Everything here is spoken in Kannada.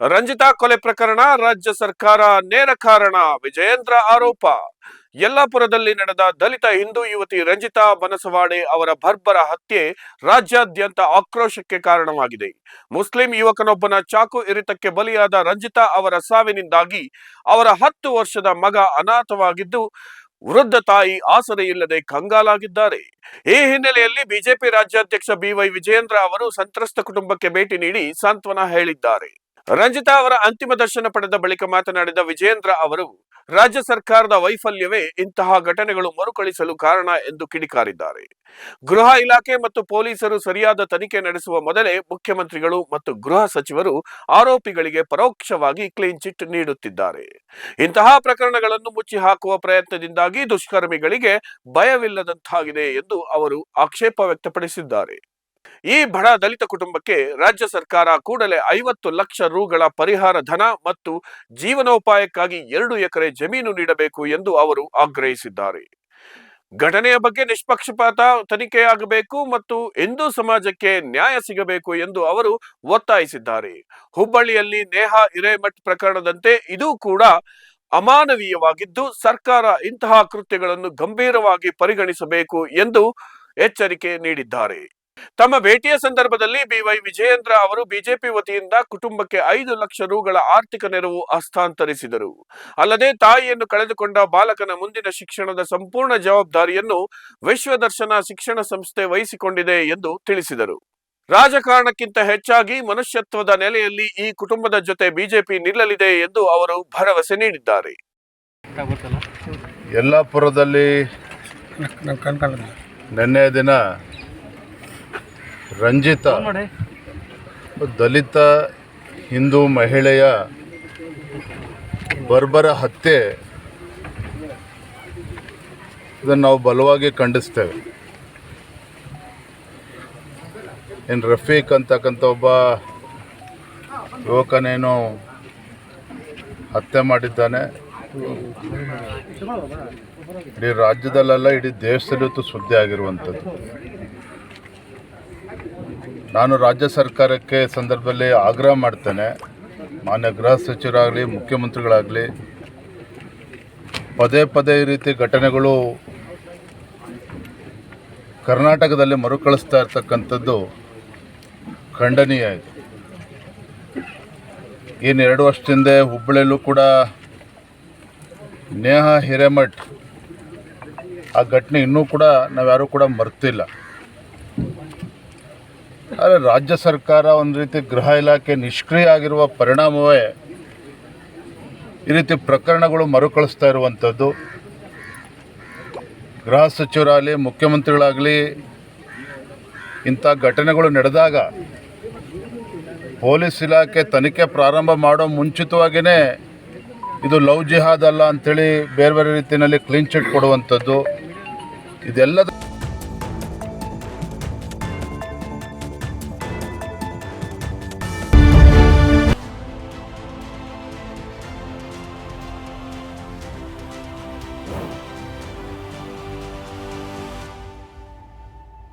ರಂಜಿತಾ ಕೊಲೆ ಪ್ರಕರಣ ರಾಜ್ಯ ಸರ್ಕಾರ ನೇರ ಕಾರಣ, ವಿಜಯೇಂದ್ರ ಆರೋಪ. ಯಲ್ಲಾಪುರದಲ್ಲಿ ನಡೆದ ದಲಿತ ಹಿಂದೂ ಯುವತಿ ರಂಜಿತಾ ಬನಸವಾಡೆ ಅವರ ಬರ್ಬರ ಹತ್ಯೆ ರಾಜ್ಯಾದ್ಯಂತ ಆಕ್ರೋಶಕ್ಕೆ ಕಾರಣವಾಗಿದೆ. ಮುಸ್ಲಿಂ ಯುವಕನೊಬ್ಬನ ಚಾಕು ಇರಿತಕ್ಕೆ ಬಲಿಯಾದ ರಂಜಿತಾ ಅವರ ಸಾವಿನಿಂದಾಗಿ ಅವರ ಹತ್ತು ವರ್ಷದ ಮಗ ಅನಾಥವಾಗಿದ್ದು, ವೃದ್ಧ ತಾಯಿ ಆಸರೆ ಇಲ್ಲದೆ ಕಂಗಾಲಾಗಿದ್ದಾರೆ. ಈ ಹಿನ್ನೆಲೆಯಲ್ಲಿ ಬಿಜೆಪಿ ರಾಜ್ಯಾಧ್ಯಕ್ಷ ಬಿವೈ ವಿಜಯೇಂದ್ರ ಅವರು ಸಂತ್ರಸ್ತ ಕುಟುಂಬಕ್ಕೆ ಭೇಟಿ ನೀಡಿ ಸಾಂತ್ವನ ಹೇಳಿದ್ದಾರೆ. ರಂಜಿತಾ ಅವರ ಅಂತಿಮ ದರ್ಶನ ಪಡೆದ ಬಳಿಕ ಮಾತನಾಡಿದ ವಿಜೇಂದ್ರ ಅವರು, ರಾಜ್ಯ ಸರ್ಕಾರದ ವೈಫಲ್ಯವೇ ಇಂತಹ ಘಟನೆಗಳು ಮರುಕಳಿಸಲು ಕಾರಣ ಎಂದು ಕಿಡಿಕಾರಿದ್ದಾರೆ. ಗೃಹ ಇಲಾಖೆ ಮತ್ತು ಪೊಲೀಸರು ಸರಿಯಾದ ತನಿಖೆ ನಡೆಸುವ ಮೊದಲೇ ಮುಖ್ಯಮಂತ್ರಿಗಳು ಮತ್ತು ಗೃಹ ಸಚಿವರು ಆರೋಪಿಗಳಿಗೆ ಪರೋಕ್ಷವಾಗಿ ಕ್ಲೀನ್ ಚಿಟ್ ನೀಡುತ್ತಿದ್ದಾರೆ. ಇಂತಹ ಪ್ರಕರಣಗಳನ್ನು ಮುಚ್ಚಿ ಹಾಕುವ ಪ್ರಯತ್ನದಿಂದಾಗಿ ದುಷ್ಕರ್ಮಿಗಳಿಗೆ ಭಯವಿಲ್ಲದಂತಾಗಿದೆ ಎಂದು ಅವರು ಆಕ್ಷೇಪ ವ್ಯಕ್ತಪಡಿಸಿದ್ದಾರೆ. ಈ ಬಡ ದಲಿತ ಕುಟುಂಬಕ್ಕೆ ರಾಜ್ಯ ಸರ್ಕಾರ ಕೂಡಲೇ ಐವತ್ತು ಲಕ್ಷ ರುಗಳ ಪರಿಹಾರ ಧನ ಮತ್ತು ಜೀವನೋಪಾಯಕ್ಕಾಗಿ ಎರಡು ಎಕರೆ ಜಮೀನು ನೀಡಬೇಕು ಎಂದು ಅವರು ಆಗ್ರಹಿಸಿದ್ದಾರೆ. ಘಟನೆಯ ಬಗ್ಗೆ ನಿಷ್ಪಕ್ಷಪಾತ ತನಿಖೆಯಾಗಬೇಕು ಮತ್ತು ಹಿಂದೂ ಸಮಾಜಕ್ಕೆ ನ್ಯಾಯ ಸಿಗಬೇಕು ಎಂದು ಅವರು ಒತ್ತಾಯಿಸಿದ್ದಾರೆ. ಹುಬ್ಬಳ್ಳಿಯಲ್ಲಿ ನೇಹಾ ಹಿರೇಮಠ್ ಪ್ರಕರಣದಂತೆ ಇದು ಕೂಡ ಅಮಾನವೀಯವಾಗಿದ್ದು, ಸರ್ಕಾರ ಇಂತಹ ಕೃತ್ಯಗಳನ್ನು ಗಂಭೀರವಾಗಿ ಪರಿಗಣಿಸಬೇಕು ಎಂದು ಎಚ್ಚರಿಕೆ ನೀಡಿದ್ದಾರೆ. ತಮ್ಮ ಭೇಟಿಯ ಸಂದರ್ಭದಲ್ಲಿ ಬಿವೈ ವಿಜಯೇಂದ್ರ ಅವರು ಬಿಜೆಪಿ ವತಿಯಿಂದ ಕುಟುಂಬಕ್ಕೆ ಐದು ಲಕ್ಷ ರೂಗಳ ಆರ್ಥಿಕ ನೆರವು ಹಸ್ತಾಂತರಿಸಿದರು. ಅಲ್ಲದೆ ತಾಯಿಯನ್ನು ಕಳೆದುಕೊಂಡ ಬಾಲಕನ ಮುಂದಿನ ಶಿಕ್ಷಣದ ಸಂಪೂರ್ಣ ಜವಾಬ್ದಾರಿಯನ್ನು ವಿಶ್ವದರ್ಶನ ಶಿಕ್ಷಣ ಸಂಸ್ಥೆ ವಹಿಸಿಕೊಂಡಿದೆ ಎಂದು ತಿಳಿಸಿದರು. ರಾಜಕಾರಣಕ್ಕಿಂತ ಹೆಚ್ಚಾಗಿ ಮನುಷ್ಯತ್ವದ ನೆಲೆಯಲ್ಲಿ ಈ ಕುಟುಂಬದ ಜೊತೆ ಬಿಜೆಪಿ ನಿಲ್ಲಲಿದೆ ಎಂದು ಅವರು ಭರವಸೆ ನೀಡಿದ್ದಾರೆ. ಯಲ್ಲಾಪುರದಲ್ಲಿ ನಿನ್ನೆ ದಿನ ರಂಜಿತ. ದಲಿತ ಹಿಂದೂ ಮಹಿಳೆಯ ಬರ್ಬರ ಹತ್ಯೆ ಇದನ್ನು ನಾವು ಬಲವಾಗಿ ಖಂಡಿಸ್ತೇವೆ. ಏನು ರಫೀಕ್ ಅಂತಕ್ಕಂಥ ಒಬ್ಬ ಯುವಕನೇನು ಹತ್ಯೆ ಮಾಡಿದ್ದಾನೆ. ಇಡೀ ರಾಜ್ಯದಲ್ಲೆಲ್ಲ ಇಡೀ ದೇಶದಲ್ಲಿ ಸುದ್ದಿ ಆಗಿರುವಂಥದ್ದು. ನಾನು ರಾಜ್ಯ ಸರ್ಕಾರಕ್ಕೆ ಸಂದರ್ಭದಲ್ಲಿ ಆಗ್ರಹ ಮಾಡ್ತೇನೆ. ಮಾನ್ಯ ಗೃಹ ಸಚಿವರಾಗಲಿ, ಮುಖ್ಯಮಂತ್ರಿಗಳಾಗಲಿ, ಪದೇ ಪದೇ ಈ ರೀತಿ ಘಟನೆಗಳು ಕರ್ನಾಟಕದಲ್ಲಿ ಮರುಕಳಿಸ್ತಾ ಇರ್ತಕ್ಕಂಥದ್ದು ಖಂಡನೀಯ ಇದೆ. ಏನು ಎರಡು ವರ್ಷದಿಂದ ಹುಬ್ಬಳ್ಳಿಯಲ್ಲೂ ಕೂಡ ನೇಹಾ ಹಿರೇಮಠ್ ಆ ಘಟನೆ ಇನ್ನೂ ಕೂಡ ನಾವ್ಯಾರೂ ಕೂಡ ಮರ್ತಿಲ್ಲ. ಆದರೆ ರಾಜ್ಯ ಸರ್ಕಾರ ಒಂದು ರೀತಿ ಗೃಹ ಇಲಾಖೆ ನಿಷ್ಕ್ರಿಯ ಆಗಿರುವ ಪರಿಣಾಮವೇ ಈ ರೀತಿ ಪ್ರಕರಣಗಳು ಮರುಕಳಿಸ್ತಾ ಇರುವಂಥದ್ದು. ಗೃಹ ಸಚಿವರಾಗಲಿ, ಮುಖ್ಯಮಂತ್ರಿಗಳಾಗಲಿ, ಇಂಥ ಘಟನೆಗಳು ನಡೆದಾಗ ಪೊಲೀಸ್ ಇಲಾಖೆ ತನಿಖೆ ಪ್ರಾರಂಭ ಮಾಡೋ ಮುಂಚಿತವಾಗಿಯೇ ಇದು ಲವ್ ಜಿಹಾದ್ ಅಲ್ಲ ಅಂಥೇಳಿ ಬೇರೆ ಬೇರೆ ರೀತಿಯಲ್ಲಿ ಕ್ಲೀನ್ ಚಿಟ್ ಕೊಡುವಂಥದ್ದು. ಇದೆಲ್ಲದ